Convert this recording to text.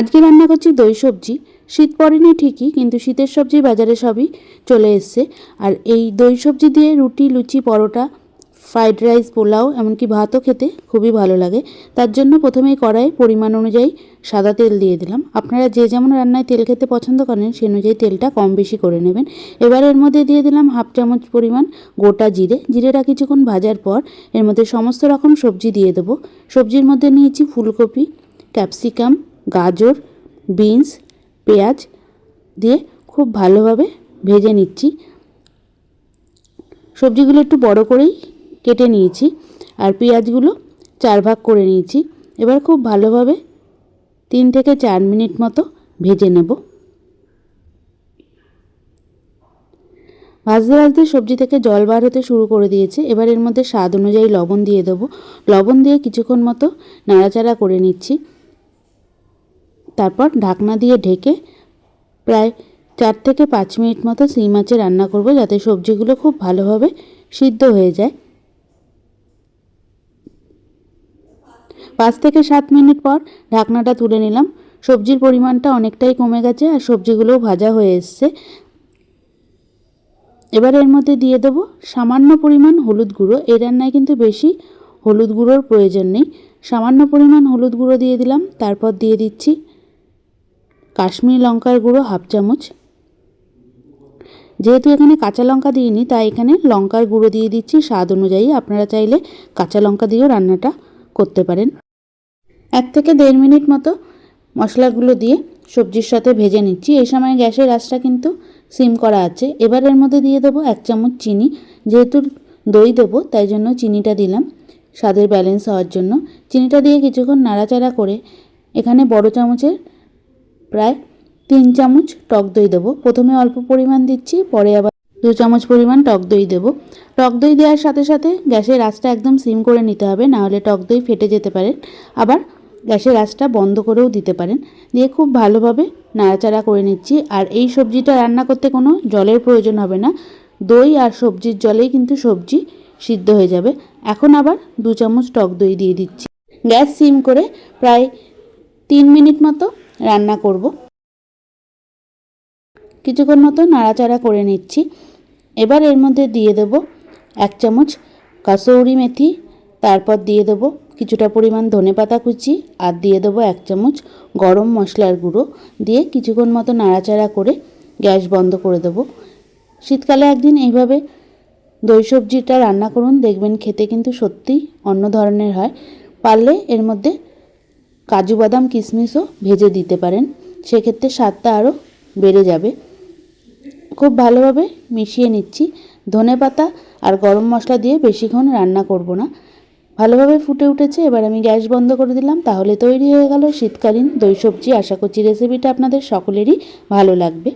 আজকে রান্না করছি দই সবজি। শীত পড়েনি ঠিকই, কিন্তু শীতের সবজি বাজারে সবই চলে এসছে। আর এই দই সবজি দিয়ে রুটি, লুচি, পরোটা, ফ্রাইড রাইস, পোলাও, এমনকি ভাতও খেতে খুবই ভালো লাগে। তার জন্য প্রথমেই কড়াই পরিমাণ অনুযায়ী সাদা তেল দিয়ে দিলাম। আপনারা যে যেমন রান্নায় তেল খেতে পছন্দ করেন, সে অনুযায়ী তেলটা কম বেশি করে নেবেন। এবার এর মধ্যে দিয়ে দিলাম হাফ চামচ পরিমাণ গোটা জিরে। জিরেটা কিছুক্ষণ ভাজার পর এর মধ্যে সমস্ত রকম সবজি দিয়ে দেবো। সবজির মধ্যে নিয়েছি ফুলকপি, ক্যাপসিকাম গাজর, বিনস, পেঁয়াজ দিয়ে খুব ভালোভাবে ভেজে নিচ্ছি। সবজিগুলো একটু বড় করেই কেটে নিয়েছি আর পেঁয়াজগুলো চার ভাগ করে নিয়েছি। এবার খুব ভালোভাবে তিন থেকে চার মিনিট মতো ভেজে নেব। ভাজতে ভাজতে সবজি থেকে জল বার হতে শুরু করে দিয়েছে। এবার এর মধ্যে স্বাদ অনুযায়ী লবণ দিয়ে দেবো। লবণ দিয়ে কিছুক্ষণ মতো নাড়াচাড়া করে নিচ্ছি। তারপর ঢাকনা দিয়ে ঢেকে প্রায় চার থেকে পাঁচ মিনিট মতো সিম মাছে রান্না করব যাতে সবজিগুলো খুব ভালোভাবে সিদ্ধ হয়ে যায়। পাঁচ থেকে সাত মিনিট পর ঢাকনাটা তুলে নিলাম। সবজির পরিমাণটা অনেকটাই কমে গেছে আর সবজিগুলোও ভাজা হয়ে এসছে। এবার এর মধ্যে দিয়ে দেবো সামান্য পরিমাণ হলুদ গুঁড়ো। এই রান্নায় কিন্তু বেশি হলুদ গুঁড়োর প্রয়োজন নেই। সামান্য পরিমাণ হলুদ গুঁড়ো দিয়ে দিলাম। তারপর দিয়ে দিচ্ছি কাশ্মীরি লঙ্কার গুঁড়ো হাফ চামচ। যেহেতু এখানে কাঁচা লঙ্কা দিইনি, তাই এখানে লঙ্কার গুঁড়ো দিয়ে দিচ্ছি। স্বাদ অনুযায়ী আপনারা চাইলে কাঁচা লঙ্কা দিয়েও রান্নাটা করতে পারেন। এক থেকে দেড় মিনিট মতো মশলাগুলো দিয়ে সবজির সাথে ভেজে নিচ্ছি। এই সময় গ্যাসের আঁচটা কিন্তু সিম করা আছে। এবার এর মধ্যে দিয়ে দেবো এক চামচ চিনি। যেহেতু দই দেবো, তাই জন্য চিনিটা দিলাম স্বাদের ব্যালেন্স হওয়ার জন্য। চিনিটা দিয়ে কিছুক্ষণ নাড়াচাড়া করে এখানে বড় চামচের প্রায় তিন চামচ টক দই দেবো। প্রথমে অল্প পরিমাণ দিচ্ছি, পরে আবার দু চামচ পরিমাণ টক দই দেবো। টক দই দেওয়ার সাথে সাথে গ্যাসের আঁচটা একদম সিম করে নিতে হবে নাহলে টক দই ফেটে যেতে পারে। আবার গ্যাসের আঁচটা বন্ধ করেও দিতে পারেন। দিয়ে খুব ভালোভাবে নাড়াচাড়া করে নিচ্ছি। আর এই সবজিটা রান্না করতে কোনো জলের প্রয়োজন হবে না। দই আর সবজির জলেই কিন্তু সবজি সিদ্ধ হয়ে যাবে। এখন আবার দু চামচ টক দই দিয়ে দিচ্ছি। গ্যাস সিম করে প্রায় তিন মিনিট মতো রান্না করব। কিছুক্ষণ মতো নাড়াচাড়া করে নিচ্ছি। এবার এর মধ্যে দিয়ে দেব এক চামচ কাসৌরি মেথি, তারপর দিয়ে দেবো কিছুটা পরিমাণ ধনে পাতা কুচি আর দিয়ে দেবো এক চামচ গরম মশলার গুঁড়ো। দিয়ে কিছুক্ষণ মতো নাড়াচাড়া করে গ্যাস বন্ধ করে দেবো। শীতকালে একদিন এইভাবে দই সবজিটা রান্না করুন, দেখবেন খেতে কিন্তু সত্যিই অন্য ধরনের হয়। পারলে এর মধ্যে কাজু বাদাম কিশমিশও ভেজে দিতে পারেন। সেক্ষেত্রে স্বাদটা আরও বেড়ে যাবে। খুব ভালোভাবে মিশিয়ে নিচ্ছি। ধনে পাতা আর গরম মশলা দিয়ে বেশিক্ষণ রান্না করব না। ভালোভাবে ফুটে উঠেছে, এবার আমি গ্যাস বন্ধ করে দিলাম। তাহলে তৈরি হয়ে গেল শীতকালীন দই সবজি। আশা করছি রেসিপিটা আপনাদের সকলেরই ভালো লাগবে।